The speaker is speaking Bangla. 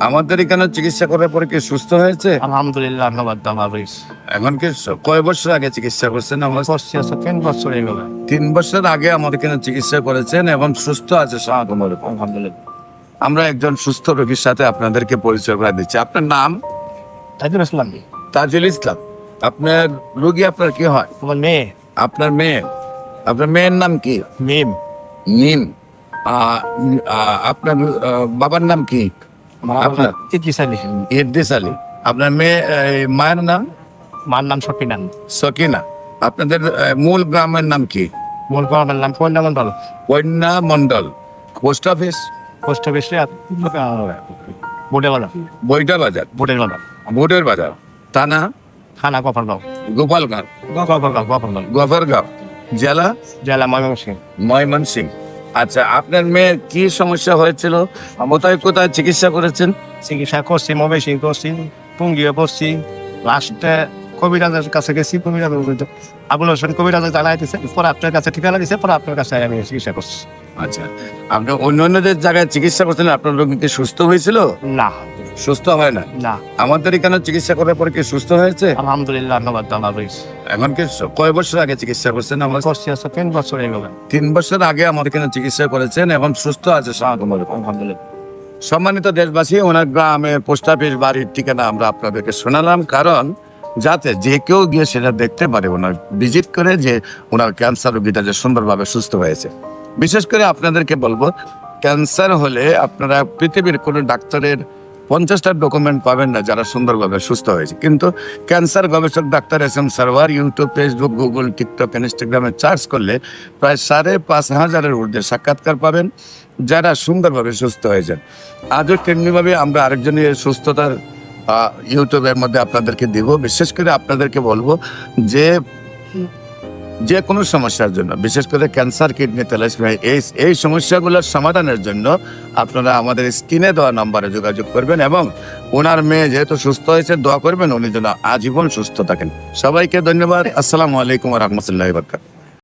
আমাদের এখানে চিকিৎসা করার পরে কি সুস্থ হয়েছে? আলহামদুলিল্লাহ ধন্যবাদ দামাবিস এখন কি স- কয় বছর আগে চিকিৎসা করছেন আমার? আছে তিন বছর এগুলো তিন বছর আগে আমাদের এখানে চিকিৎসা করেছেন এবং সুস্থ আছে সম্পূর্ণ। আলহামদুলিল্লাহ। আমরা একজন সুস্থ রোগীর সাথে আপনাদেরকে পরিচয় করে দিচ্ছি। আপনার নাম? তাইজুল ইসলাম। তাজুল ইসলাম। আপনার রোগী আপনার কি হয়? তোমার মেয়ে। আপনার মেয়ে। আপনার মেয়ের নাম কি? মিম। নিম আহ, আপনার আহ, বাবার নাম কি? আপনার ইদ্রিস আলী। ইদ্রিস আলী। আপনার মেয়ে মায়ের নাম? মার নাম সকিনান সকিনা। আপনাদের মূল গ্রামের নাম কি? মূল গ্রামের নাম কন্যা মন্ডল কন্যা মন্ডল পোস্ট অফিস? পোস্ট অফিসে বোর্ডে বাজার বইটা বাজার? বোর্ডের বাজার বোর্ডের বাজার। থানা? থানা গফরগাঁও গোপালগঞ্জ গফরগাঁও গফরগাঁও গফরগাঁও জেলা? জেলা ময়মনসিংহ। ময়মনসিং আচ্ছা আপনার মেয়ের কি সমস্যা হয়েছিল? কোথায় কোথায় চিকিৎসা করেছেন? চিকিৎসা করছি মবেশিং করছি পুঙ্গিয়ে করছি লাস্টে কবিরাজের কাছে গেছি কবিরাজ আবুল হোসেন কবিরাজে জানাই পরে আপনার কাছে ঠিকানা দিছে পরে আপনার কাছে আমি চিকিৎসা করছি। আচ্ছা আপনি অন্য অন্যদের জায়গায় চিকিৎসা করছেন আপনার রোগী সুস্থ হয়েছিল? না। সুস্থ হয় না? না। আমাদের এখানে চিকিৎসা করার পরে কি সুস্থ হয়েছে? আলহামদুলিল্লাহ ধন্যবাদ দামাবিস এখন কি কয় বছর আগে চিকিৎসা করছেন আমার করছি আছে তিন বছর এগুলো তিন বছর আগে আমাদের এখানে চিকিৎসা করেছেন এবং সুস্থ আছে আলহামদুলিল্লাহ। সম্মানিত দেশবাসী ওনার গ্রামে পোস্ট অফিস বাড়ির ঠিকানা আমরা আপনাদেরকে শোনালাম কারণ যাতে যে কেউ গিয়ে সেটা দেখতে পারে ওনার ভিজিট করে যে ওনার ক্যান্সার রোগীটা যে সুন্দরভাবে সুস্থ হয়েছে। বিশেষ করে আপনাদেরকে বলব ক্যান্সার হলে আপনারা পৃথিবীর কোনো ডাক্তারের পঞ্চাশটা ডকুমেন্ট পাবেন না যারা সুন্দরভাবে সুস্থ হয়েছে। কিন্তু ক্যান্সার গবেষক doctor S M Sarwar YouTube Facebook Google TikTok ইনস্টাগ্রামে সার্চ করলে প্রায় সাড়ে পাঁচ হাজারের ঊর্ধ্বে সাক্ষাৎকার পাবেন যারা সুন্দরভাবে সুস্থ হয়েছেন। আজও তেমনিভাবে আমরা আরেকজনের সুস্থতার ইউটিউবের মধ্যে আপনাদেরকে দিব। বিশেষ করে আপনাদেরকে বলব যে যে কোনো সমস্যার জন্য, বিশেষ করে ক্যান্সার কিডনি তেলাসমিয়া এই এই সমস্যাগুলোর সমাধানের জন্য আপনারা আমাদের স্ক্রিনে দেওয়া নম্বরে যোগাযোগ করবেন এবং ওনার মেয়ে যেহেতু সুস্থ হয়েছে, দোয়া করবেন, উনি যেন আজীবন সুস্থ থাকেন। সবাইকে ধন্যবাদ। আসসালামু আলাইকুম রহমতুল্লাহ বরকাত